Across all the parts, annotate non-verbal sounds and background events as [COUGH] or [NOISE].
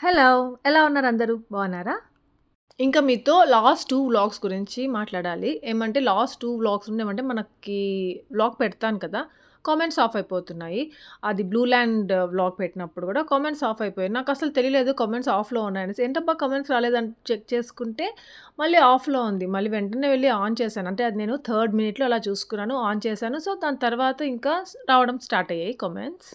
Hello! ఎలా ఉన్నారు అందరూ? బాగున్నారా? ఇంకా మీతో లాస్ట్ టూ వ్లాగ్స్ గురించి మాట్లాడాలి. ఏమంటే లాస్ట్ టూ వ్లాగ్స్ ఏమంటే మనకి వ్లాగ్ పెడతాను కదా! కామెంట్స్ ఆఫ్ అయిపోతున్నాయి. అది బ్లూ ల్యాండ్ వ్లాగ్ పెట్టినప్పుడు కూడా కామెంట్స్ ఆఫ్ అయిపోయాయి. అసలు తెలియలేదు కామెంట్స్ ఆఫ్‌లో ఉన్నాయనేసి. ఏంటబ్బా కామెంట్స్ రాలేదని చెక్ చేసుకుంటే మళ్ళీ ఆఫ్‌లో ఉంది. మళ్ళీ వెంటనే వెళ్ళి ఆన్ చేశాను. అంటే అది నేను థర్డ్ మినిట్‌లో అలా చూసుకున్నాను. ఆన్ చేశాను. సో, దాని తర్వాత ఇంకా రావడం స్టార్ట్ అయ్యాయి కామెంట్స్.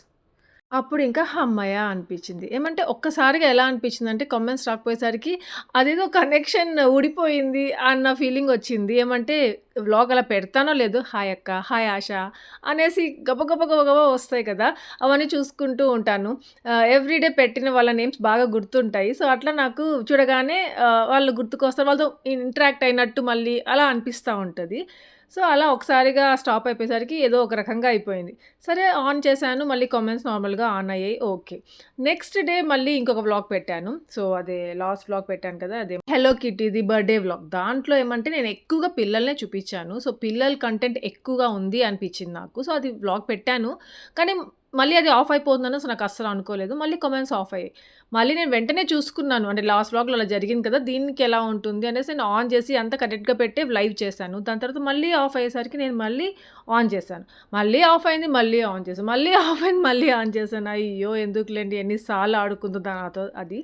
అప్పుడు ఇంకా హమ్మయ్య! అనిపించింది. ఏమంటే ఒక్కసారిగా ఎలా అనిపించిందంటే కామెంట్స్ రాకపోయేసరికి అదేదో కనెక్షన్ ఊడిపోయింది అన్న ఫీలింగ్ వచ్చింది. ఏమంటే వ్లాగ్ అలా పెడతానో లేదు హాయ్ అక్క, హాయ్ ఆశ అనేసి గబగబా గబ వస్తాయి కదా! అవన్నీ చూసుకుంటూ ఉంటాను. ఎవ్రీడే పెట్టిన వాళ్ళ నేమ్స్ బాగా గుర్తుంటాయి. సో, అట్లా నాకు చూడగానే వాళ్ళు గుర్తుకొస్తారు. వాళ్ళతో ఇంటరాక్ట్ అయినట్టు మళ్ళీ అలా అనిపిస్తూ ఉంటుంది సో, అలా ఒకసారిగా స్టాప్ అయిపోయేసరికి ఏదో ఒక రకంగా అయిపోయింది. సరే ఆన్ చేశాను. మళ్ళీ కామెంట్స్ నార్మల్‌గా ఆన్ అయ్యాయి. ఓకే. నెక్స్ట్ డే మళ్ళీ ఇంకొక వ్లాగ్ పెట్టాను. సో, అదే లాస్ట్ వ్లాగ్ పెట్టాను కదా! అదే హలో ది బర్త్‌డే వ్లాగ్. దాంట్లో ఏమంటే నేను ఎక్కువగా పిల్లల్నే చూపించాను. సో, పిల్లల కంటెంట్ ఎక్కువగా ఉంది అనిపించింది నాకు. సో, అది వ్లాగ్ పెట్టాను. కానీ మళ్ళీ అది ఆఫ్ అయిపోతుందని అసలు నాకు అస్సలు అనుకోలేదు. మళ్ళీ కామెంట్స్ ఆఫ్ అయ్యాయి. మళ్ళీ నేను వెంటనే చూసుకున్నాను. అంటే లాస్ట్ బ్లాగ్లో అలా జరిగింది కదా! దీనికి ఎలా ఉంటుంది అనేసి నేను ఆన్ చేసి అంత కరెక్ట్‌గా పెట్టి లైవ్ చేశాను. దాని తర్వాత మళ్ళీ ఆఫ్ అయ్యేసరికి నేను మళ్ళీ ఆన్ చేశాను. మళ్ళీ ఆఫ్ అయింది. మళ్ళీ ఆన్ చేశాను. మళ్ళీ ఆఫ్ అయింది. మళ్ళీ ఆన్ చేశాను. అయ్యో! ఎందుకులేండి ఎన్ని సార్లు ఆడుకుందో నాతో అది.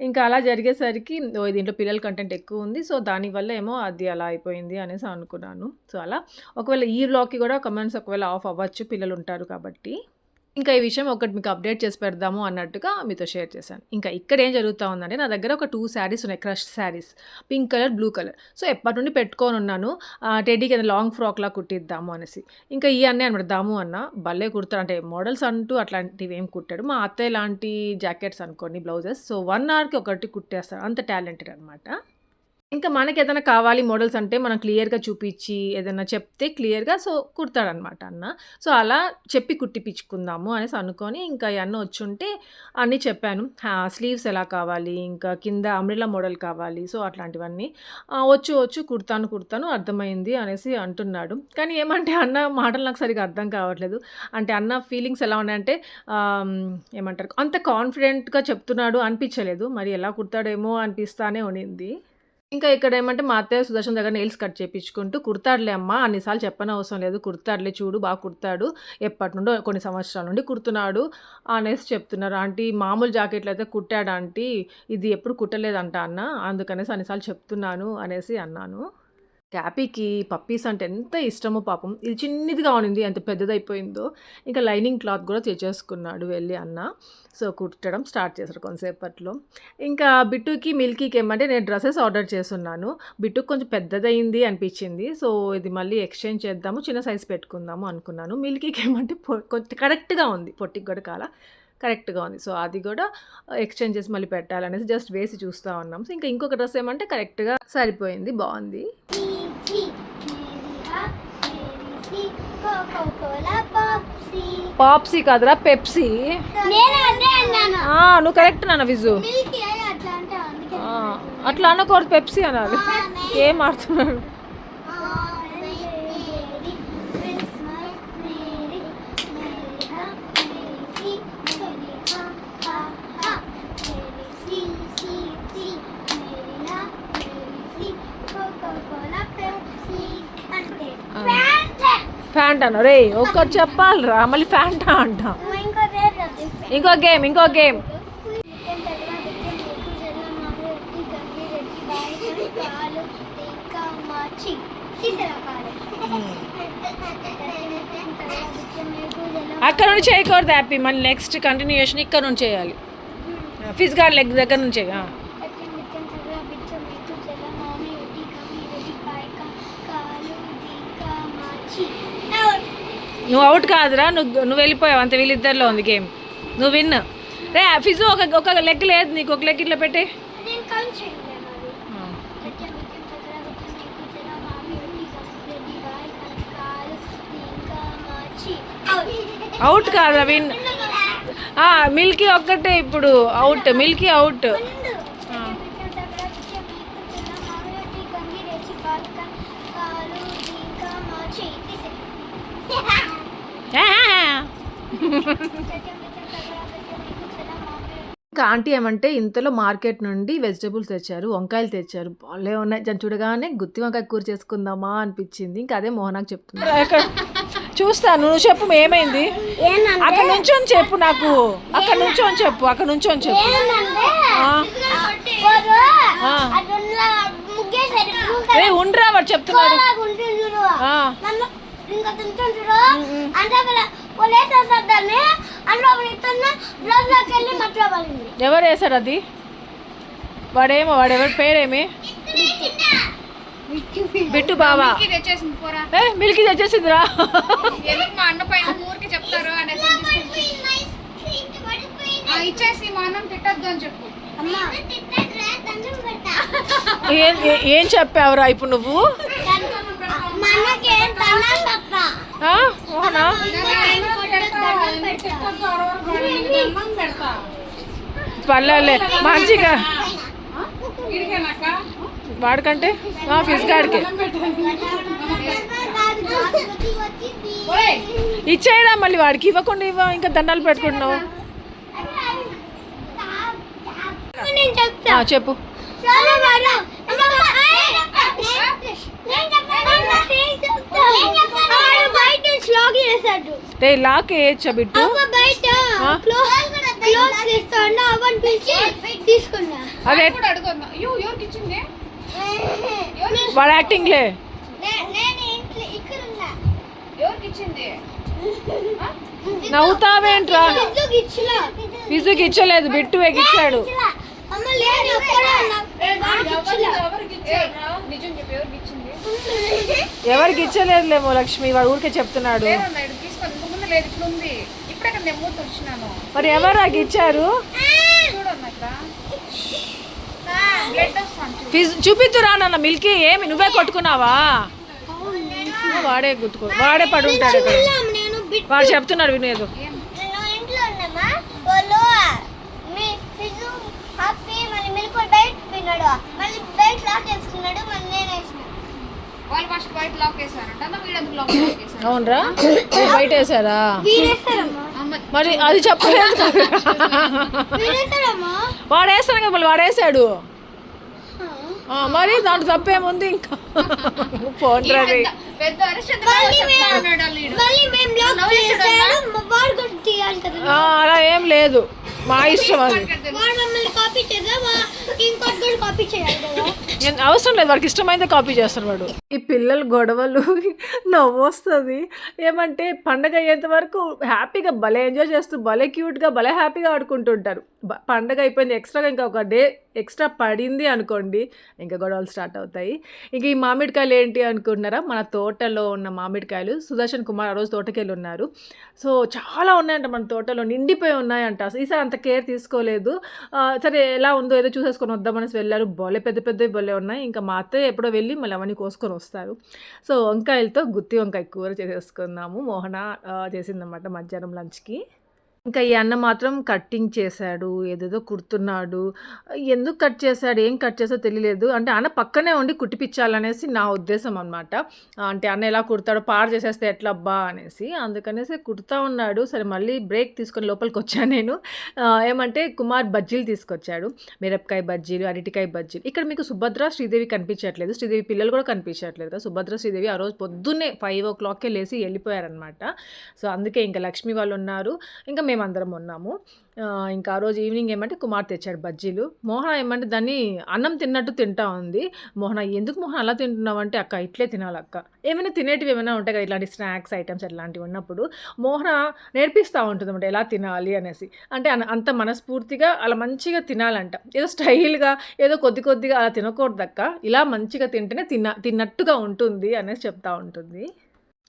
ఇంకా అలా జరిగేసరికి ఓ దీంట్లో పిల్లల కంటెంట్ ఎక్కువ ఉంది. సో, దానివల్ల ఏమో అది అలా అయిపోయింది అనేసి అనుకున్నాను. సో, అలా ఒకవేళ ఈ బ్లాగ్కి కూడా కమెంట్స్ ఒకవేళ ఆఫ్ అవ్వచ్చు పిల్లలు ఉంటారు కాబట్టి. ఇంకా ఈ విషయం ఒకటి మీకు అప్డేట్ చేసి పెడదాము అన్నట్టుగా మీతో షేర్ చేశాను. ఇంకా ఇక్కడ ఏం జరుగుతా ఉందంటే నా దగ్గర ఒక టూ శారీస్ ఉన్నాయి. Crush saris. Pink colour, blue colour. So, ఎప్పటి నుండి పెట్టుకొని ఉన్నాను టెడ్డీకి ఏదైనా లాంగ్ ఫ్రాక్‌లా కుట్టిద్దాము అనేసి. ఇంకా ఈ అన్నయ్య అనమాట దాము అన్న. భలే కుడతాడు. అంటే మోడల్స్ అంటూ అట్లాంటివి ఏం కుట్టాడు. మా అత్తయ్య లాంటి జాకెట్స్ అనుకోండి బ్లౌజెస్. సో, వన్ అవర్‌కి ఒకటి కుట్టేస్తాడు. అంత టాలెంటెడ్ అనమాట. ఇంకా మనకి ఏదైనా కావాలి మోడల్స్ అంటే మనం క్లియర్‌గా చూపించి ఏదైనా చెప్తే క్లియర్‌గా సో, కుడతాడనమాట అన్న. సో, అలా చెప్పి కుట్టిపించుకుందాము అనేసి అనుకొని ఇంకా అన్న వచ్చుంటే అన్నీ చెప్పాను. స్లీవ్స్ ఎలా కావాలి, ఇంకా కింద అమ్రిలా మోడల్ కావాలి. సో, అట్లాంటివన్నీ. వచ్చు వచ్చు కుడతాను కుడతాను అర్థమైంది అనేసి అంటున్నాడు. కానీ ఏమంటే అన్న మాటలు నాకు సరిగ్గా అర్థం కావట్లేదు. అంటే అన్న ఫీలింగ్స్ ఎలా ఉన్నాయంటే ఏమంటారు అంత కాన్ఫిడెంట్‌గా చెప్తున్నాడు అనిపించలేదు. మరి ఎలా కుడతాడేమో అనిపిస్తానే ఉండింది. ఇంకా ఇక్కడ ఏమంటే మా అత్తయ్య సుదర్శన్ దగ్గర నెయిల్స్ కట్ చేపించుకుంటూ కుడతాడులే అమ్మ అన్నిసార్లు చెప్పనవసరం లేదు. కుడతాడులే చూడు బాగా కుడతాడు. ఎప్పటినుండో కొన్ని సంవత్సరాల నుండి కుడుతున్నాడు అనేసి చెప్తున్నారు. ఆంటీ మామూలు జాకెట్లు అయితే కుట్టాడు ఆంటీ. ఇది ఎప్పుడు కుట్టలేదంట అన్న. అందుకనేసి అన్నిసార్లు చెప్తున్నాను అనేసి అన్నాను. క్యాపీకి పప్పీస్ అంటే ఎంత ఇష్టమో పాపం. ఇది చిన్నదిగా ఉనింది ఎంత పెద్దదైపోయిందో ఇంకా లైనింగ్ క్లాత్ కూడా తెచ్చేసుకున్నాడు వెళ్ళి అన్న. సో, కుట్టడం స్టార్ట్ చేశాడు కొంతసేపట్లో. ఇంకా బిట్టుకి, మిల్కీకి ఏమంటే నేను డ్రెస్సెస్ ఆర్డర్ చేస్తున్నాను బిట్టుకు కొంచెం పెద్దదయింది అనిపించింది. సో, ఇది మళ్ళీ ఎక్స్‌చేంజ్ చేద్దాము. చిన్న సైజ్ పెట్టుకుందాము అనుకున్నాను. మిల్కీకి ఏమంటే కొంచెం కరెక్ట్‌గా ఉంది. పొట్టికి కూడా కాల కరెక్ట్‌గా ఉంది. సో, అది కూడా ఎక్స్‌చేంజ్ చేసి మళ్ళీ పెట్టాలనేసి జస్ట్ వేసి చూస్తా ఉన్నాం. సో, ఇంకా ఇంకొక డ్రెస్ ఏమంటే కరెక్ట్‌గా సరిపోయింది. బాగుంది పాప్సీ కాదురా పెప్సీ. నువ్వు కరెక్ట్ నాన్న విజు. అట్లా అనకూడదు పెప్సీ అనాలి. ఏం ఆడుతున్నాడు? ఫ్యాంట్ అన్న రేయ్ ఒక్కరు చెప్పాలిరా మళ్ళీ ఫ్యాంటా అంట. ఇంకో గేమ్ ఇంకో గేమ్. అక్కడ నుండి చేయకూడదు హ్యాపీ మళ్ళీ నెక్స్ట్ కంటిన్యూషన్ ఇక్కడ నుంచి చేయాలి. ఫిజ్ లెగ్ దగ్గర నుంచి నువ్వు అవుట్ కాదురా నువ్వు నువ్వు వెళ్ళిపోయావు అంతే వీళ్ళిద్దరిలో ఉంది గేమ్. నువ్వు విన్ రే ఫిజు ఒక ఒక లెగ్ లేదు నీకు ఒక లెగ్ ఇట్లా పెట్టే. అవుట్ కాదురా విన్ మిల్కీ ఒక్కటే ఇప్పుడు అవుట్ మిల్కీ అవుట్. ఇంకా ఆంటీ ఏమంటే ఇంతలో మార్కెట్ నుండి వెజిటబుల్స్ తెచ్చారు వంకాయలు తెచ్చారు. భలే ఉన్నాయి. దాన్ని చూడగానే గుత్తి వంకాయ కూర చేసుకుందామా అనిపించింది. ఇంకా అదే మోహనాకు చెప్తున్నా. చూస్తాను. నువ్వు చెప్పు ఏమైంది అక్కడ నుంచొని చెప్పు నాకు. అక్కడ నుంచొని చెప్పు అక్కడ నుంచొని చెప్పు. ఉండరా వాడు చెప్తున్నాడు. ఇంకా తింటుంది చూడు అంటే వాళ్ళ దాన్ని అందులో ఇతను బ్లౌజ్లోకి వెళ్ళి మట్లో పడింది. ఎవరు వేశారు అది? వాడేమో వాడెవరి పేరేమి? బిట్టు బావా. తెచ్చేసింది పోరా. ఏ మిల్కి తెచ్చేసిందిరా? మా అన్న పైన ఊరికి చెప్తారు ఇచ్చేసి మా అన్నం తిట్టద్దు అని చెప్పు. ఏం చెప్పావురా ఇప్పుడు నువ్వు? మోహనా పర్లేదులే. మంచిగా. వాడికంటే? మా ఫిజ్ గాడికి ఒరేయ్ ఇచ్చేయరా మళ్ళీ వాడికి? ఇవ్వకుండా ఇవ్వ. ఇంకా దండాలు పెట్టుకుంటున్నావు. చెప్పు చాలా బాగా నేను చెప్తా వాడు బయట స్లాగ్ చేశాడు రే లాక్ వేయచ్చా బిట్టు అదే వాడు యాక్టింగ్లే నవ్వుతావేంట్రా ఫిజుకి ఇచ్చలేదు బిట్టు ఎగిచ్చాడు [LAUGHS] ఎవరికి ఇచ్చలేదులేమో లక్ష్మి వాడు ఊరికే చెప్తున్నాడు. లేదు ఇప్పుడు ఉంది ఇప్పుడే కదా నేను మూత వచ్చినాను మరి ఎవరు నాకు ఇచ్చారు? చూపిద్దురా నాన్న మిల్కీ ఏమి? నువ్వే కొట్టుకున్నావా? వాడే గుర్తుకో వాడే పడి ఉంటాడు వాడు చెప్తున్నాడు వినేదు. నేను ఇంట్లో ఉన్నామా? వాళ్ళు మీ ఫిజు హ్యాపీ మళ్ళీ మిల్క్ బయట లాక్ చేసుకున్నాడు మళ్ళీ నేను వాళ్ళు ఫస్ట్ బయట లాక్ వేసారంట అన్న వీడందుకు లాక్ వేసారు అవునరా? మీరు బయట వేసారా మరి అది చెప్పలేదు. కదా. వీడేస్తారమ్మా వాడు వేస్తాను కదా మళ్ళీ వాడు వేసాడు ఆ, మరి దాంట్లో తప్పేముంది ఇంకా? ఫోన్ అలా ఏం లేదు. మా ఇష్టం అది. వాడు మమ్మల్ని కాపీ చేద్దా ఇంకోటి కూడా కాపీ చేయాలి కదా. నేను అవసరం లేదు వాడికి ఇష్టమైతే కాపీ చేస్తాడు వాడు. ఈ పిల్లల గొడవలు [LAUGHS] నవ్వు వస్తుంది ఏమంటే పండగ అయ్యేంత వరకు హ్యాపీగా భలే ఎంజాయ్ చేస్తూ భలే క్యూట్గా భలే హ్యాపీగా ఆడుకుంటుంటారు. పండగ అయిపోయింది ఎక్స్ట్రాగా ఇంకా ఒక డే ఎక్స్ట్రా పడింది అనుకోండి ఇంకా గొడవలు స్టార్ట్ అవుతాయి. ఇంక ఈ మామిడికాయలు ఏంటి అనుకుంటున్నారా? మన తోటలో ఉన్న మామిడికాయలు. సుదర్శన్ కుమార్ ఆ రోజు తోటకెళ్ళి ఉన్నారు. సో చాలా ఉన్నాయంట మన తోటలో నిండిపోయి ఉన్నాయంట. ఈసారి అంత కేర్ తీసుకోలేదు. సరే ఎలా ఉందో ఏదో చూసేసుకొని వద్దామనేసి వెళ్ళారు. బొలే పెద్ద పెద్దవి బొలే ఉన్నాయి. ఇంకా మా అత్తయ్య ఎప్పుడో వెళ్ళి మళ్ళీ అవన్నీ కోసుకొని వస్తారు. సో వంకాయలతో గుత్తి వంకాయ కూర చేసేసుకుందాము మోహన చేసిందన్నమాట మధ్యాహ్నం లంచ్కి. ఇంకా ఈ అన్న మాత్రం కట్టింగ్ చేశాడు ఏదేదో కుడుతున్నాడు. ఎందుకు కట్ చేశాడు ఏం కట్ చేసో తెలియలేదు. అంటే అన్న పక్కనే ఉండి కుట్టిపించాలనేసి నా ఉద్దేశం అనమాట అంటే అన్న ఎలా కుడతాడో పాడు చేసేస్తే ఎట్లబ్బా అనేసి. అందుకనేసి కుడుతూ ఉన్నాడు. సరే మళ్ళీ బ్రేక్ తీసుకొని లోపలికి వచ్చాను నేను. ఏమంటే కుమార్ బజ్జీలు తీసుకొచ్చాడు. మిరపకాయ బజ్జీలు అరటికాయ బజ్జీలు. ఇక్కడ మీకు సుభద్ర శ్రీదేవి కనిపించట్లేదు. శ్రీదేవి పిల్లలు కూడా కనిపించట్లేదు కదా. సుభద్ర శ్రీదేవి ఆ రోజు పొద్దున్నే ఫైవ్ ఓ క్లాక్కే లేచి వెళ్ళిపోయారనమాట సో అందుకే ఇంకా లక్ష్మి వాళ్ళు ఉన్నారు. ఇంకా మేమందరం ఉన్నాము. ఇంకా ఆ రోజు ఈవినింగ్ ఏమంటే కుమార్ తెచ్చాడు బజ్జీలు. మోహన ఏమంటే దాన్ని అన్నం తిన్నట్టు తింటా ఉంది. మోహన ఎందుకు మోహన అలా తింటున్నావు అంటే అక్క ఇట్లే తినాలి అక్క. ఏమైనా తినేటివి ఏమైనా ఉంటాయి కదా ఇట్లాంటి స్నాక్స్ ఐటమ్స్ ఇలాంటివి ఉన్నప్పుడు మోహన నేర్పిస్తూ ఉంటుంది అనమాట ఎలా తినాలి అనేసి. అంటే అన- అంత మనస్ఫూర్తిగా అలా మంచిగా తినాలంట. ఏదో స్టైల్గా ఏదో కొద్ది కొద్దిగా అలా తినకూడదక్క. ఇలా మంచిగా తింటేనే తిన్న తిన్నట్టుగా ఉంటుంది అనేసి చెప్తా ఉంటుంది.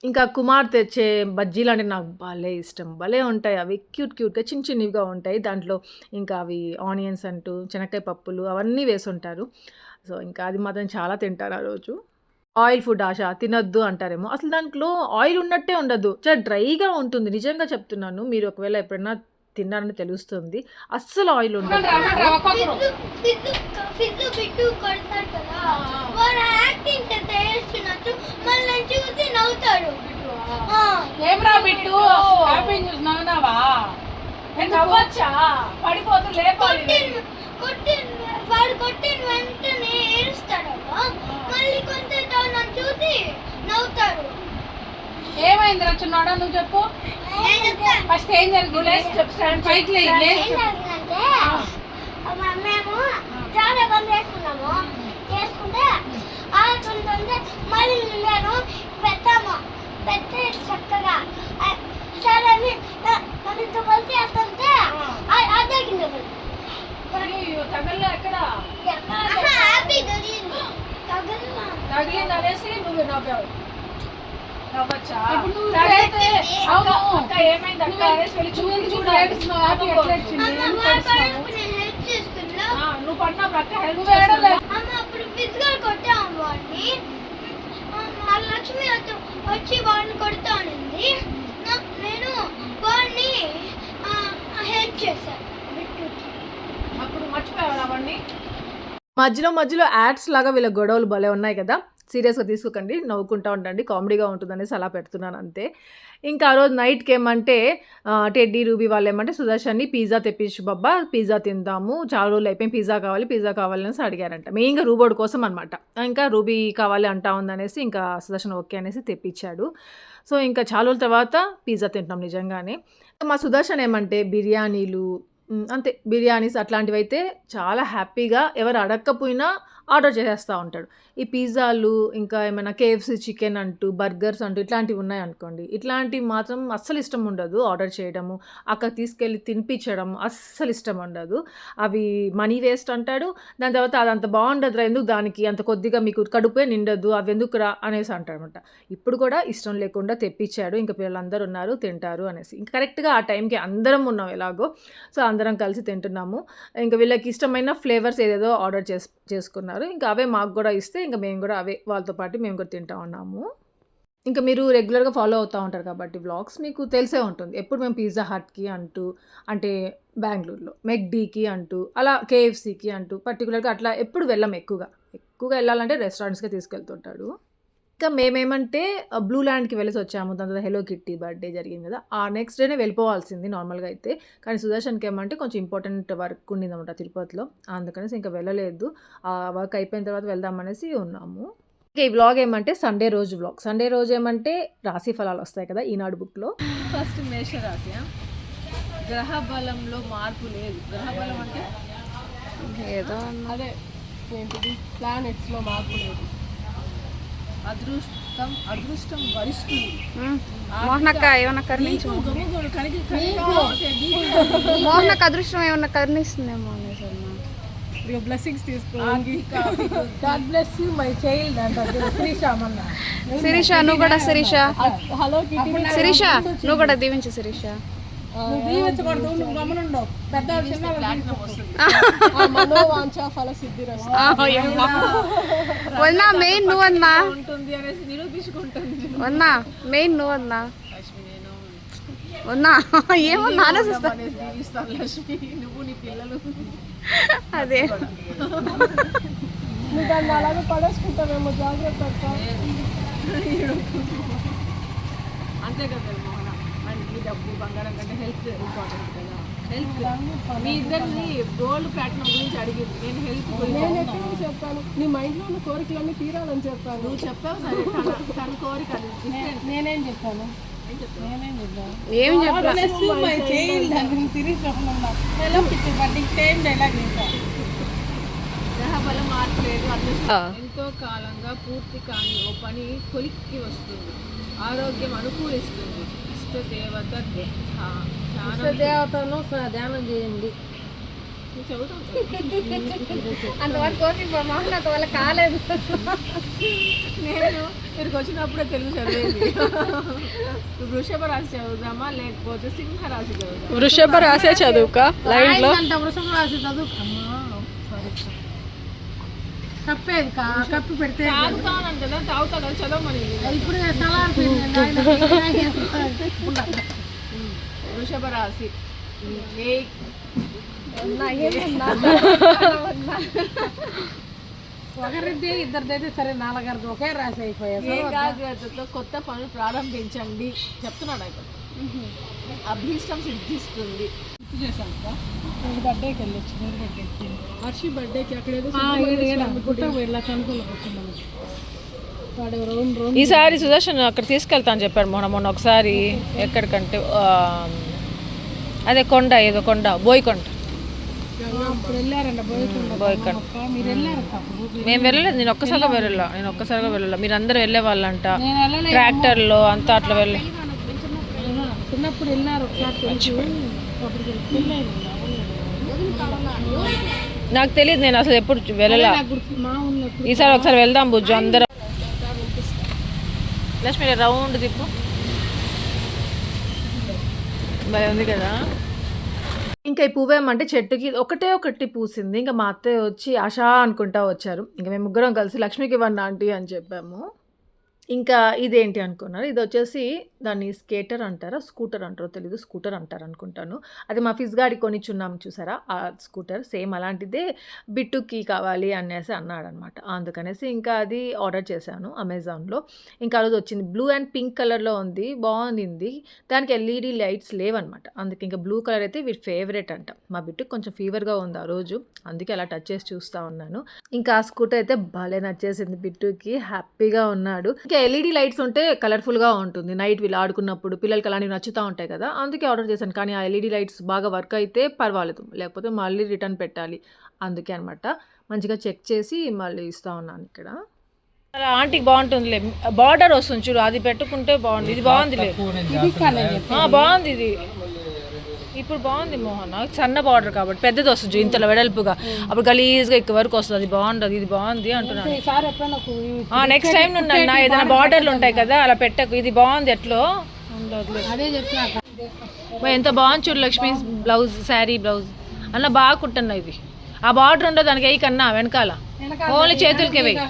ఇంకా కుమార్ తెచ్చే బజ్జీలు అంటే నాకు భలే ఇష్టం. భలే ఉంటాయి. అవి క్యూట్ క్యూట్గా చిన్న చిన్నవిగా ఉంటాయి. దాంట్లో ఇంకా అవి ఆనియన్స్ అంటూ శనక్కాయ పప్పులు అవన్నీ వేసి ఉంటారు సో ఇంకా అది మాత్రం చాలా తింటారు ఆ రోజు. ఆయిల్ ఫుడ్ ఆశ తినొద్దు అంటారేమో. అసలు దాంట్లో ఆయిల్ ఉన్నట్టే ఉండదు. చాలా డ్రైగా ఉంటుంది. నిజంగా చెప్తున్నాను. మీరు ఒకవేళ ఎప్పుడైనా తిన్నారని తెలుస్తుంది. అస్సలు ఆయిల్ ఉండదు. మళ్ళీ నవ్వుతాడు. ఏమరా బిట్టు? హ్యాపీ న్యూస్ నవ్వునావా నవ్వచ్చా పడిపోతూ లేపాలి కొట్టిన వాడు కొట్టిన వెంటనే ఏడుస్తాడమ్మా మళ్ళీ కొంత నన్ను చూసి నవ్వుతాడు. ఏమైంది రచున్నాడా నువ్వు చెప్పు. ఫస్ట్ ఏం జరిగింది? పైకి లే, లే. ఏం జరిగిందంటే అమ్మ, మేము చాలా పని చేసుకున్నాము చేసుకుంటే ఆడుతుంటే మళ్ళీ నేను పెట్టాము. పెట్టి చక్కగా. ఆ, సరే అని మనతో కలిసి వేస్తుంటే అద్దెకింది తగల ఎక్కడ? తగిలింది. అనేసి నువ్వు నవ్వావు. నవ్వచ్చా? తగిలితే అవును. అక్క ఏమైంది? అక్క అనేసి వెళ్ళి చూసి నువ్వు నువ్వు హెల్ప్. అమ్మ అప్పుడు ఫిజికల్ కొట్టాము వాడిని. ఆ లక్ష్మి వచ్చి- వాడిని నేను వాడిని హెల్ప్ చేశాను అప్పుడు మర్చిపోయావు మధ్యలో మధ్యలో యాడ్స్ లాగా వీళ్ళ గొడవలు భలే ఉన్నాయి కదా. సీరియస్గా తీసుకోకండి నవ్వుకుంటా ఉండండి కామెడీగా ఉంటుందనేసి అలా పెడుతున్నాను అంతే. ఇంకా ఆ రోజు నైట్కి ఏమంటే టెడ్డీ రూబీ వాళ్ళు ఏమంటే సుదర్శన్ని పిజ్జా తెప్పించు బాబా పిజ్జా తిందాము చాలా రోజులు అయిపోయి పిజ్జా కావాలి పిజ్జా కావాలని అడిగారంట. మెయిన్గా రూబోడ్ కోసం అనమాట ఇంకా రూబీ కావాలి అంటా ఉందనేసి ఇంకా సుదర్శన్ ఓకే అనేసి తెప్పించాడు. సో ఇంకా చాలా రోజుల తర్వాత పిజ్జా తింటాం నిజంగానే. మా సుదర్శన్ ఏమంటే బిర్యానీలు అంతే బిర్యానీస్ అట్లాంటివి అయితే చాలా హ్యాపీగా ఎవరు అడగకపోయినా ఆర్డర్ చేసేస్తూ ఉంటాడు. ఈ పిజ్జాలు ఇంకా ఏమైనా కేఎఫ్సి చికెన్ అంటూ బర్గర్స్ అంటూ ఇట్లాంటివి ఉన్నాయనుకోండి ఇట్లాంటివి మాత్రం అస్సలు ఇష్టం ఉండదు ఆర్డర్ చేయడము. అక్కడ తీసుకెళ్ళి తినిపించడం అస్సలు ఇష్టం ఉండదు. అవి మనీ వేస్ట్ అంటాడు. దాని తర్వాత అది అంత బాగుండదురా ఎందుకు దానికి అంత కొద్దిగా మీకు కడుపే నిండదు అవి ఎందుకు రా అనేసి అంటాడనమాట. ఇప్పుడు కూడా ఇష్టం లేకుండా తెప్పించాడు. ఇంకా పిల్లలందరూ ఉన్నారు తింటారు అనేసి. ఇంకా కరెక్ట్గా ఆ టైంకి అందరం ఉన్నాం ఎలాగో. సో అందరం కలిసి తింటున్నాము. ఇంకా వీళ్ళకి ఇష్టమైన ఫ్లేవర్స్ ఏదేదో ఆర్డర్ చేస్ చేసుకున్నారు. ఇంకా అవే మాకు కూడా ఇస్తే ఇంకా మేము కూడా అవే వాళ్ళతో పాటు మేము కూడా తింటా ఉన్నాము. ఇంకా మీరు రెగ్యులర్గా ఫాలో అవుతూ ఉంటారు కాబట్టి వ్లాగ్స్ మీకు తెలిసే ఉంటుంది. ఎప్పుడు మేము పిజ్జా హట్కి అంటూ అంటే బెంగళూరులో మెక్డీకి అంటూ అలా కేఎఫ్సీకి అంటూ పర్టికులర్గా అట్లా ఎప్పుడు వెళ్ళం ఎక్కువగా. ఎక్కువగా వెళ్ళాలంటే రెస్టారెంట్స్కి తీసుకెళ్తుంటాడు. ఇంకా మేమేమంటే బ్లూ ల్యాండ్కి వెళ్ళేసి వచ్చాము. దాని తర్వాత హెలో కిట్టి బర్త్డే జరిగింది కదా. ఆ నెక్స్ట్ డేనే వెళ్ళిపోవాల్సింది నార్మల్గా అయితే. కానీ సుదర్శన్కి ఏమంటే కొంచెం ఇంపార్టెంట్ వర్క్ ఉండిందన్నమాట తిరుపతిలో. అందుకనేసి ఇంకా వెళ్ళలేదు. ఆ వర్క్ అయిపోయిన తర్వాత వెళ్దామనేసి ఉన్నాము. ఇంకా ఈ వ్లాగ్ ఏమంటే సండే రోజు వ్లాగ్ సండే రోజు ఏమంటే రాశి ఫలాలు వస్తాయి కదా ఈనాడు బుక్లో ఫస్ట్ మేషరాశి గ్రహ బలంలో మార్పు లేదు. గ్రహ బలం అంటే? ఏదో అదే ఏంటిది? ప్లానెట్స్లో మార్పు లేదు. అదృష్టం అదృష్టం వరిస్తుంది. మోహనక్క ఏమన్నా కరుణించు అదృష్టం ఏమన్నా కరుణిస్తుందేమో అనేసి అన్నా. బ్లెస్సింగ్స్ తీసుకో God bless you my child అంటారు శ్రీశామన్న శిరీష నువ్వు కూడా శిరీష. హలో కిటీ శిరీష నువ్వు కూడా దీవించు శిరీష. వదినా మెయిన్ నువ్వన్నా. ఉంటుంది అనేసి నిరూపించుకుంటుంది. వన్నా మెయిన్ నువ్వన్నా. వన్నా ఏమన్నా ఆలోచిస్తా నువ్వు నీ పిల్లలు. అదే. నువ్వు దాన్ని అలాగే పడేసుకుంటావేమో జాగ్రత్త. అంతే కదా డబ్బు బంగారం కంటే హెల్త్ ఇంపార్టెంట్ కదా. హెల్త్ మీ ఇద్దరిని గోల్డ్ ప్లాటినం గురించి అడిగింది నేను హెల్త్ నేను గురించి ఎక్కడో చెప్పాను. నీ మైండ్లో ఉన్న కోరికలన్నీ తీరాలని చెప్పాను. నువ్వు చెప్పావు తన తన కోరిక. నేనేం చెప్పాను? నేనేం చెప్పాను? ఏం చెప్పలా బ్లెస్ యూ మై చైల్డ్ అని శిరీషామన్న hello kitty birthday same dialogue చేశాను గ్రహ బలం మార్చలేదు ఎంతో కాలంగా పూర్తి కాని ఓ పని కొలిక్కి వస్తుంది. ఆరోగ్యం అనుకూలిస్తుంది. ఇష్ట దేవత ధ్యానం దేవతను ధ్యానం చేయండి అంతవరకు ఓపిక మోహనక్క వల్ల కాలేదు. నేను ఇక్కడికి వచ్చినప్పుడే తెలుగు చదివేది. వృషభ రాశి చదువుదామా లేకపోతే సింహ రాశి చదువుదామా? వృషభ రాసే చదువుక? లైన్లో అంత వృషభ రాశి చదువు అమ్మా సారీ కప్పేది కప్పి పెడితే ఇప్పుడు [LAUGHS] వృషభ రాశి ఏ ఒకరిది ఇద్దరిదైతే సరే నాలుగారిది ఒకే రాశి అయిపోయాయి ఏకాగ్రతతో కొత్త పనులు ప్రారంభించండి. చెప్తున్నాడు అభీష్టం సిద్ధిస్తుంది. చేశాను బర్త్డేకి వెళ్ళొచ్చు మీరు బర్త్డేకి హర్షి బర్త్డేకి అక్కడ ఏదో గుట్ట వెళ్ళా కనుకోలేదు వచ్చిందాము వాడు రౌండ్ రౌండ్ ఈసారి సుదర్శన్ అక్కడ తీసుకెళ్తా అని చెప్పాడు మొన్న మొన్న ఒకసారి ఎక్కడికంటే అదే కొండ ఏదో కొండ బోయకొండ. బోయకుండా మేము వెళ్ళలేదు నేను ఒక్కసారిగా వెళ్ళా నేను ఒక్కసారిగా వెళ్ళా మీరు అందరూ వెళ్ళే వాళ్ళంట. నేను వెళ్ళలే ట్రాక్టర్లో అంతా అట్లా వెళ్ళి చిన్నప్పుడు వెళ్ళారు నాకు తెలియదు నేను అసలు ఎప్పుడు వెళ్ళలా. ఈసారి ఒకసారి వెళ్దాం బుజ్జు అందరం. లక్ష్మి రౌండ్ తిప్పు. భలే ఉంది కదా. ఇంకా ఈ పువ్వు ఏమంటే చెట్టుకి ఒకటే ఒకటి పూసింది. ఇంకా మా అత్తయ్య వచ్చి ఆశా అనుకుంటా వచ్చారు. ఇంకా మేము ముగ్గురం కలిసి లక్ష్మికి ఇవ్వండి ఆంటీ అని చెప్పాము. ఇంకా ఇదేంటి అనుకున్నారు? ఇది వచ్చేసి దాన్ని స్కేటర్ అంటారా? స్కూటర్ అంటారో తెలీదు. స్కూటర్ అంటారు అనుకుంటాను. అది మా ఫిజ్ గారి కొనిచ్చున్నాం చూసారా? ఆ స్కూటర్ సేమ్ అలాంటిదే బిట్టుకి కావాలి అనేసి అన్నాడు అనమాట అందుకనేసి ఇంకా అది ఆర్డర్ చేశాను అమెజాన్లో. ఇంకా రోజు వచ్చింది. బ్లూ అండ్ పింక్ కలర్లో ఉంది. బాగుంది. దానికి ఎల్ఈడి లైట్స్ లేవన్నమాట అందుకే ఇంకా బ్లూ కలర్ అయితే వీడి ఫేవరెట్ అంట. మా బిట్టుకు కొంచెం ఫీవర్గా ఉంది ఆ రోజు. అందుకే అలా టచ్ చేసి చూస్తూ ఉన్నాను. ఇంకా ఆ స్కూటర్ అయితే భలే నచ్చేసింది బిట్టుకి. హ్యాపీగా ఉన్నాడు. ఇంకా ఎల్ఈడి లైట్స్ ఉంటే కలర్ఫుల్గా ఉంటుంది. నైట్ వీళ్ళు ఆడుకున్నప్పుడు పిల్లలకి అలాంటివి నచ్చుతూ ఉంటాయి కదా. అందుకే ఆర్డర్ చేశాను. కానీ ఆ ఎల్ఈడి లైట్స్ బాగా వర్క్ అయితే పర్వాలేదు. లేకపోతే మళ్ళీ రిటర్న్ పెట్టాలి. అందుకే అనమాట మంచిగా చెక్ చేసి మళ్ళీ ఇస్తూ ఉన్నాను ఇక్కడ. అలా ఆంటీకి బాగుంటుందిలే. బార్డర్ వస్తుంది చూడు. అది పెట్టుకుంటే బాగుంది. ఇది బాగుందిలే. ఇది కాలేదు ఆ, బాగుంది ఇది. ఇప్పుడు బాగుంది మోహన్. సన్న బార్డర్ కాబట్టి పెద్దది వస్తుంది ఇంతలో వెడల్పుగా. అప్పుడు గలీజ్గా ఎక్కువ వరకు వస్తుంది. అది బాగుంటుంది ఇది బాగుంది అంటున్నాను. నెక్స్ట్ టైం నుండి అన్న ఏదైనా బార్డర్లు ఉంటాయి కదా అలా పెట్టకు. ఇది బాగుంది ఎట్లో? ఎంత బాగుంది చూడు లక్ష్మి బ్లౌజ్ శారీ బ్లౌజ్. అన్న బాగా కుట్టన్న ఇది. ఆ బార్డర్ ఉండదు దానికి ఏ కన్నా వెనకాల. ఓన్లీ చేతులకి వెయ్యి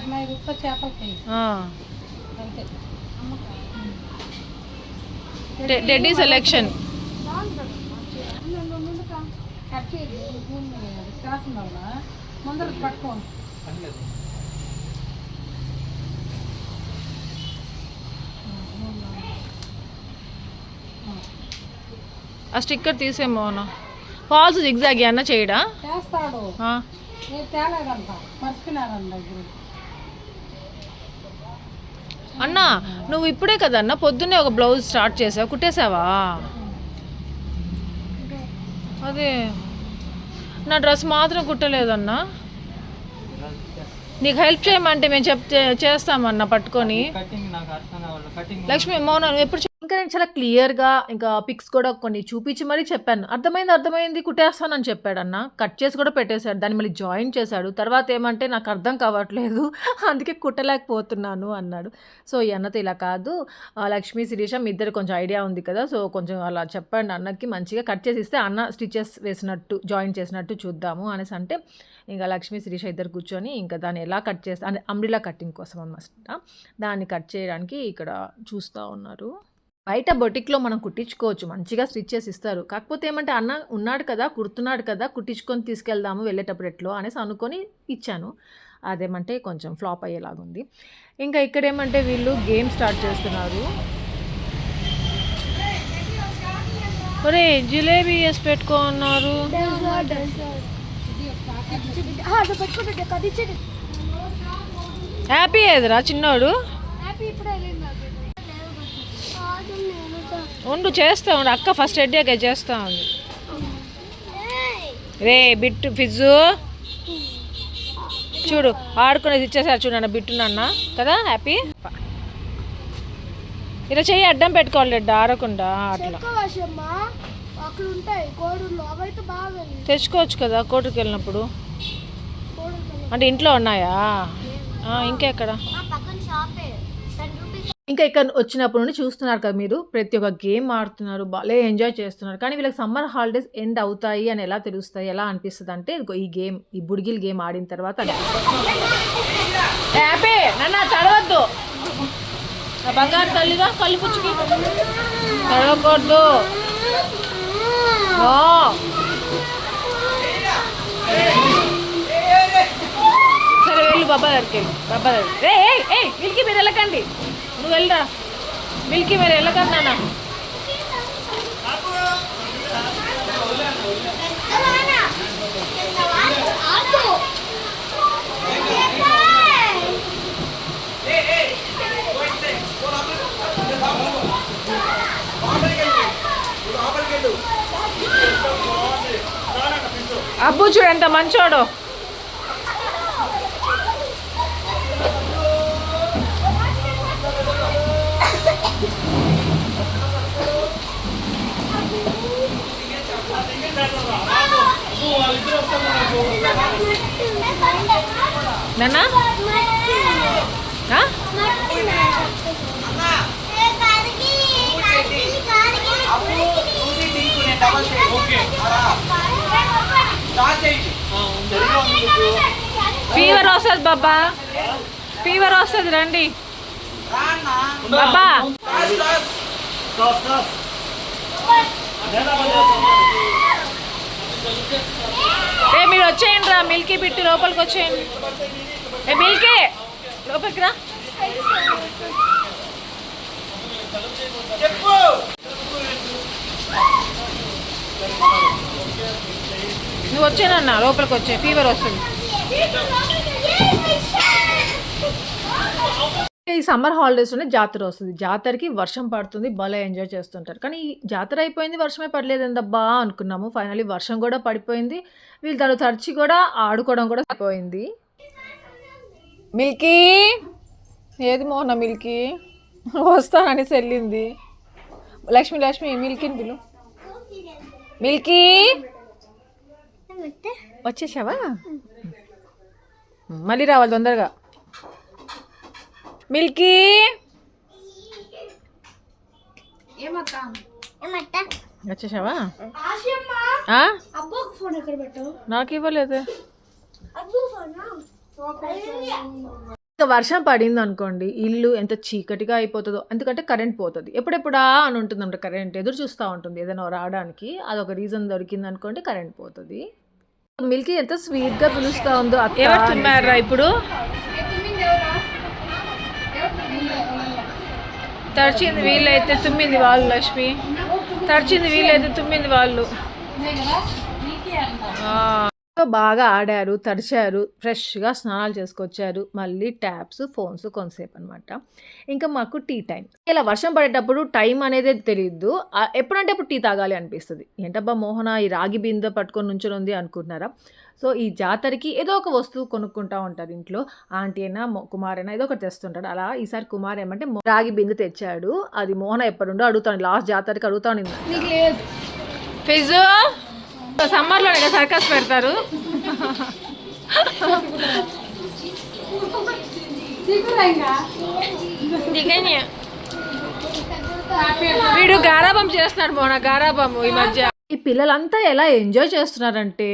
డెడ్డీ సెలెక్షన్ కట్ ముందర పట్టుకో ఆ స్టిక్కర్ తీసే మోహన ఫాల్స్ జిగ్జాగ్ అన్న చేయడా? చేస్తాడు. తేలేదంట అన్న నువ్వు ఇప్పుడే కదన్న పొద్దున్నే ఒక బ్లౌజ్ స్టార్ట్ చేసావు కుట్టేసావా అదే. నా డ్రెస్ మాత్రం కుట్టలేదన్నా. నీకు హెల్ప్ చేయమంటే మేము చెప్తే చేస్తామన్న పట్టుకొని. లక్ష్మి మౌన ఎప్పుడు ఇంకా నేను చాలా క్లియర్గా ఇంకా పిక్స్ కూడా కొన్ని చూపించి మరీ చెప్పాను. అర్థమైంది అర్థమైంది కుట్టేస్తానని చెప్పాడు అన్న కట్ చేసి కూడా పెట్టేశాడు. దాన్ని మళ్ళీ జాయిన్ చేశాడు. తర్వాత ఏమంటే నాకు అర్థం కావట్లేదు. అందుకే కుట్టలేకపోతున్నాను అన్నాడు. సో ఈ అన్నతో ఇలా కాదు. ఆ, లక్ష్మి శిరీష మీ ఇద్దరు కొంచెం ఐడియా ఉంది కదా. సో కొంచెం అలా చెప్పండి అన్నకి మంచిగా కట్ చేసి ఇస్తే అన్న స్టిచెస్ వేసినట్టు జాయిన్ చేసినట్టు చూద్దాము అనేసి అంటే ఇంకా లక్ష్మి శిరీష ఇద్దరు కూర్చొని ఇంకా దాన్ని ఎలా కట్ చేస్తా అంటే అమ్రిలా కటింగ్ కోసం అనమాట దాన్ని కట్ చేయడానికి ఇక్కడ చూస్తూ ఉన్నారు. బయట బొటిక్లో మనం కుట్టించుకోవచ్చు మంచిగా స్టిచ్ చేసి ఇస్తారు. కాకపోతే ఏమంటే అన్న ఉన్నాడు కదా కుడుతున్నాడు కదా కుట్టించుకొని తీసుకెళ్దాము వెళ్ళేటప్పుడు ఎట్లో అనేసి అనుకొని ఇచ్చాను. అదేమంటే కొంచెం ఫ్లాప్ అయ్యేలాగుంది. ఇంకా ఇక్కడ ఏమంటే వీళ్ళు గేమ్ స్టార్ట్ చేస్తున్నారు. ఒరే జిలేబీ వేసి పెట్టుకున్నారు హ్యాపీ ఏదిరా చిన్నోడు? ఉండు చేస్తా ఉండు. అక్క ఫస్ట్ హెడ్ఏక్ చేస్తా ఉంది. రే బిట్టు ఫిజ్జు. చూడు ఆడుకునేది ఇచ్చేసారు చూడన్న బిట్టు నాన్న. కదా హ్యాపీ? ఇలా చెయ్యి అడ్డం పెట్టుకోవాలి ఆడకుండా అట్లా. తెచ్చుకోవచ్చు కదా కోర్టుకు వెళ్ళినప్పుడు. అంటే ఇంట్లో ఉన్నాయా? ఇంకెక్కడ? ఇంకా ఇక్కడ వచ్చినప్పటి నుండి చూస్తున్నారు కదా మీరు. ప్రతి ఒక్క గేమ్ ఆడుతున్నారు భలే ఎంజాయ్ చేస్తున్నారు. కానీ వీళ్ళకి సమ్మర్ హాలిడేస్ ఎండ్ అవుతాయి అని ఎలా తెలుస్తాయి? ఎలా అనిపిస్తుంది అంటే ఈ గేమ్ ఈ బుడిగిల్ గేమ్ ఆడిన తర్వాత తడవద్దు బంగారు తల్లిగా కళ్ళు పుచ్చుకి. తడవకూడదు సరే వెళ్ళు బాబా దగ్గరికి బాబా దగ్గర ఏ ఏ మీరు వెళ్ళకండి. నువ్వు వెళ్ళరా మిల్కీ మరి వెళ్ళకన్నా అబ్బు చూడంత మంచోడు. నాన్న? ఫీవర్ వస్తుంది బాబా. ఫీవర్ వస్తుంది రండి. బాబా. ఏ మీరు వచ్చేయండి రా మిల్కీ బిట్టి లోపలికి వచ్చేయండి. ఏ మిల్కీ లోపలికి రా. నువ్వు వచ్చానన్న లోపలికి వచ్చే ఫీవర్ వస్తుంది. ఈ సమ్మర్ హాలిడేస్లోనే జాతర వస్తుంది. జాతరకి వర్షం పడుతుంది. భలే ఎంజాయ్ చేస్తుంటారు. కానీ ఈ జాతర అయిపోయింది వర్షమే పడలేదు ఏందబ్బా అనుకున్నాము. ఫైనల్లీ వర్షం కూడా పడిపోయింది. వీళ్ళు తను తడిచి కూడా ఆడుకోవడం కూడా అయిపోయింది. మిల్కీ! ఏది మోహన మిల్కీ? వస్తానని వెళ్ళింది లక్ష్మి లక్ష్మి మిల్కీని పిలు. మిల్కీ! వచ్చేసావా? మళ్ళీ రావాలి తొందరగా. మిల్కీ? వచ్చేసావా? ఆ? అబ్బోకి ఫోన్ ఎక్కడ పెట్టావు? నాకు ఇవ్వలేదు. అబ్బు ఫోన్? ఇంకా వర్షం పడింది అనుకోండి ఇల్లు ఎంత చీకటిగా అయిపోతుందో ఎందుకంటే కరెంట్ పోతుంది. ఎప్పుడెప్పుడా అని ఉంటుందంట కరెంట్ ఎదురు చూస్తూ ఉంటుంది ఏదైనా రావడానికి. అదొక రీజన్ దొరికింది అనుకోండి కరెంట్ పోతుంది. మిల్కీ ఎంత స్వీట్గా పిలుస్తూ ఉందో ఎవరు ఇప్పుడు? తడిచింది వీళ్ళైతే తుమ్మింది వాళ్ళు లక్ష్మి. తడిచింది వీళ్ళైతే తుమ్మింది వాళ్ళు. బాగా ఆడారు తడిచారు ఫ్రెష్గా స్నానాలు చేసుకొచ్చారు. మళ్ళీ ట్యాప్స్ ఫోన్స్ కొంతసేపు అనమాట ఇంకా మాకు టీ టైం ఇలా వర్షం పడేటప్పుడు టైం అనేది తెలియదు ఎప్పుడంటే అప్పుడు టీ తాగాలి అనిపిస్తుంది. ఏంటబ్బా మోహన ఈ రాగి బిందె పట్టుకొని నుంచుని ఉంది అనుకుంటున్నారా? సో ఈ జాతరకి ఏదో ఒక వస్తువు కొనుక్కుంటా ఉంటారు ఇంట్లో. ఆంటీ అయినా కుమార్ అయినా ఏదో ఒకటి తెస్తుంటాడు. అలా ఈసారి కుమార్ ఏమంటే మొ- రాగి బిందె తెచ్చాడు. అది మోహన ఎప్పుడుండో అడుగుతాను. లాస్ట్ జాతరకి అడుగుతాను నీకు లేదు. ఫిజు సమ్మర్లో సర్కస్ పెడతారు. వీడు గారాబం చేస్తున్నాడు మోన గారాబం ఈ మధ్య. ఈ పిల్లలంతా ఎలా ఎంజాయ్ చేస్తున్నారంటే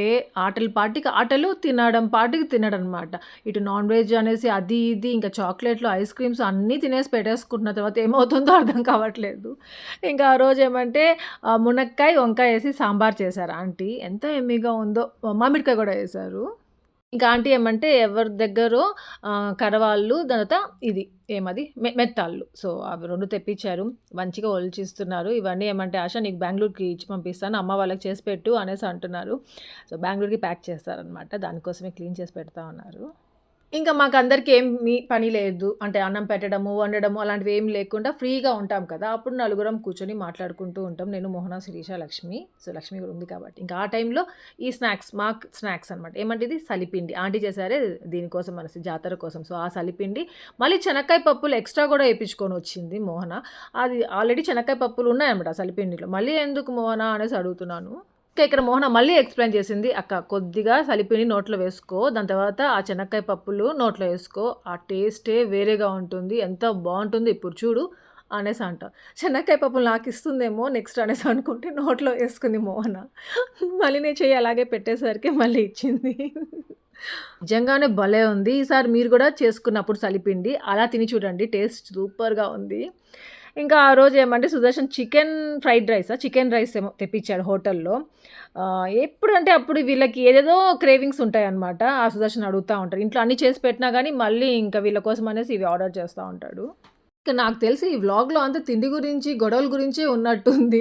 ఆటల పాటికి ఆటలు తినడం పాటికి తినడం అనమాట ఇటు నాన్ వెజ్ అనేసి అది ఇది ఇంకా చాక్లెట్లు ఐస్ క్రీమ్స్ అన్నీ తినేసి పెట్టేసుకుంటున్న తర్వాత ఏమవుతుందో అర్థం కావట్లేదు. ఇంకా ఆ రోజు ఏమంటే మునక్కాయ వంకాయ వేసి సాంబార్ చేశారు ఆంటీ. ఎంత ఎమ్మిగా ఉందో మామిడికాయ కూడా వేశారు. ఇంకా ఆంటీ ఏమంటే ఎవరి దగ్గరో కరవాళ్ళు తర్వాత ఇది ఏమది మె మెత్తాళ్ళు. సో అవి రెండు తెప్పించారు. మంచిగా ఒలిచిస్తున్నారు. ఇవన్నీ ఏమంటే ఆశ నీకు బెంగళూరుకి ఇచ్చి పంపిస్తాను అమ్మ వాళ్ళకి చేసి పెట్టు అనేసి అంటున్నారు. సో బెంగళూరుకి ప్యాక్ చేస్తారనమాట దానికోసమే క్లీన్ చేసి పెడతా ఉన్నారు. ఇంకా మాకు అందరికీ ఏం మీ పని లేదు. అంటే అన్నం పెట్టడము వండడము అలాంటివి ఏం లేకుండా ఫ్రీగా ఉంటాం కదా. అప్పుడు నలుగురం కూర్చొని మాట్లాడుకుంటూ ఉంటాం. నేను మోహన శిరీష లక్ష్మి. సో లక్ష్మి కూడా ఉంది కాబట్టి. ఇంకా ఆ టైంలో ఈ స్నాక్స్ మాకు స్నాక్స్ అనమాట ఏమంటే ఇది సలిపిండి. ఆంటీ చేశారే దీనికోసం మనసి జాతర కోసం. సో ఆ సలిపిండి. మళ్ళీ చెనక్కాయ పప్పులు ఎక్స్ట్రా కూడా వేయించుకొని వచ్చింది మోహన. అది ఆల్రెడీ చెనక్కాయ పప్పులు ఉన్నాయన్నమాట సలిపిండిలో. మళ్ళీ ఎందుకు మోహన అనేసి అడుగుతున్నాను. ఇంకా ఇక్కడ మోహన మళ్ళీ ఎక్స్ప్లెయిన్ చేసింది అక్క కొద్దిగా సలిపిని నోట్లో వేసుకో దాని తర్వాత ఆ చెనక్కాయ పప్పులు నోట్లో వేసుకో ఆ టేస్టే వేరేగా ఉంటుంది ఎంత బాగుంటుంది ఇప్పుడు చూడు అనేసి అంట. శనక్కాయ పప్పులు నాకు ఇస్తుందేమో నెక్స్ట్ అనేసి అనుకుంటే నోట్లో వేసుకుంది మోహన. మళ్ళీ నేను చెయ్యి అలాగే పెట్టేసరికి మళ్ళీ ఇచ్చింది. నిజంగానే భలే ఉంది. ఈసారి మీరు కూడా చేసుకున్నప్పుడు సలిపిండి అలా తిని చూడండి టేస్ట్ సూపర్గా ఉంది. ఇంకా ఆ రోజు ఏమంటే Sudarshan chicken fried rice chicken rice ఏమో తెప్పించాడు హోటల్లో. ఎప్పుడంటే ఎప్పుడు అంటే అప్పుడు వీళ్ళకి ఏదేదో క్రేవింగ్స్ ఉంటాయన్నమాట. ఆ సుదర్శన్ అడుగుతూ ఉంటారు ఇంట్లో అన్ని చేసి పెట్టినా కానీ మళ్ళీ ఇంకా వీళ్ళ కోసం అనేసి ఇవి ఆర్డర్ చేస్తూ ఉంటాడు. నాకు తెలిసి ఈ వ్లాగ్లో అంతా తిండి గురించి గొడవల గురించి ఉన్నట్టుంది.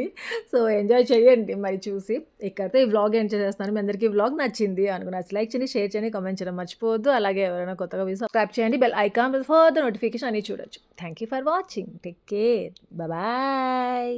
సో ఎంజాయ్ చేయండి మరి చూసి. ఇక్కడైతే ఈ వ్లాగ్ ఎంజాయ్ చేస్తాను మీ అందరికీ వ్లాగ్ నచ్చింది అనుకుని నచ్చి లైక్ చేయండి షేర్ చేయండి కామెంట్ చేయడం మర్చిపోవద్దు. అలాగే ఎవరైనా కొత్తగా సబ్స్క్రైబ్ చేయండి bell icon for the notification అని చూడొచ్చు. Thank you for watching take care bye